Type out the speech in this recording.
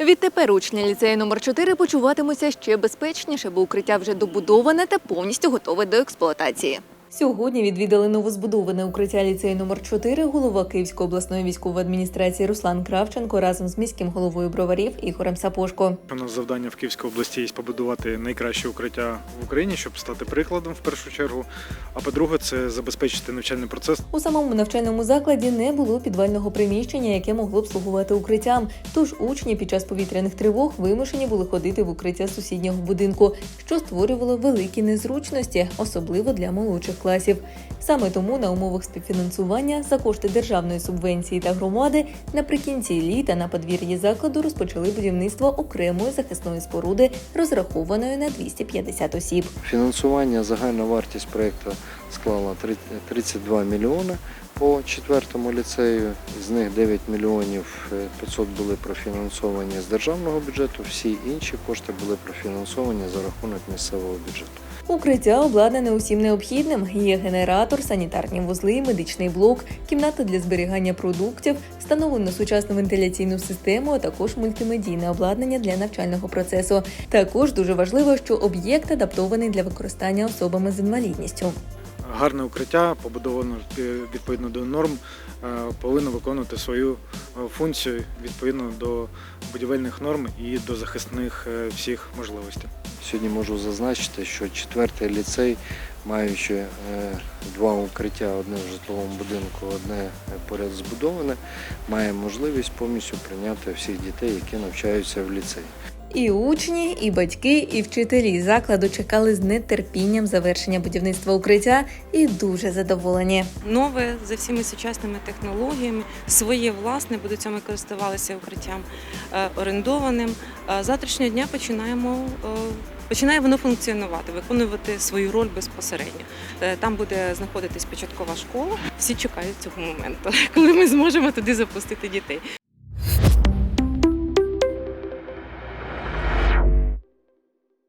Відтепер учні ліцею номер 4 почуватимуться ще безпечніше, бо укриття вже добудоване та повністю готове до експлуатації. Сьогодні відвідали новозбудоване укриття ліцею номер 4 голова Київської обласної військової адміністрації Руслан Кравченко разом з міським головою броварів Ігорем Сапошко. У нас завдання в Київській області є побудувати найкраще укриття в Україні, щоб стати прикладом в першу чергу. А по-друге, це забезпечити навчальний процес. У самому навчальному закладі не було підвального приміщення, яке могло б слугувати укриттям. Тож учні під час повітряних тривог вимушені були ходити в укриття сусіднього будинку, що створювало великі незручності, особливо для молодших класів. Саме тому на умовах співфінансування за кошти державної субвенції та громади наприкінці літа на подвір'ї закладу розпочали будівництво окремої захисної споруди, розрахованої на 250 осіб. Фінансування, загальна вартість проєкту склала 32 мільйони по четвертому ліцею. З них 9 мільйонів е, 500 були профінансовані з державного бюджету, всі інші кошти були профінансовані за рахунок місцевого бюджету. Укриття обладнане усім необхідним. Є генератор, санітарні вузли, медичний блок, кімната для зберігання продуктів, встановлено сучасну вентиляційну систему, а також мультимедійне обладнання для навчального процесу. Також дуже важливо, що об'єкт адаптований для використання особами з інвалідністю. Гарне укриття, побудовано е, відповідно до норм, е, повинно виконувати свою е, функцію відповідно до будівельних норм і до захисних е, всіх можливостей. Сьогодні можу зазначити, що четвертий ліцей, маючи два укриття, одне в житловому будинку, одне поряд збудоване, має можливість повністю прийняти всіх дітей, які навчаються в ліцеї. І учні, і батьки, і вчителі закладу чекали з нетерпінням завершення будівництва укриття і дуже задоволені. нове за всіми сучасними технологіями, своє власне, буду цьому користувалися укриттям е, орендованим. Е, Завтрашнього дня починаємо. е, Починає воно функціонувати, виконувати свою роль безпосередньо. Там буде знаходитись початкова школа. Всі чекають цього моменту, коли ми зможемо туди запустити дітей.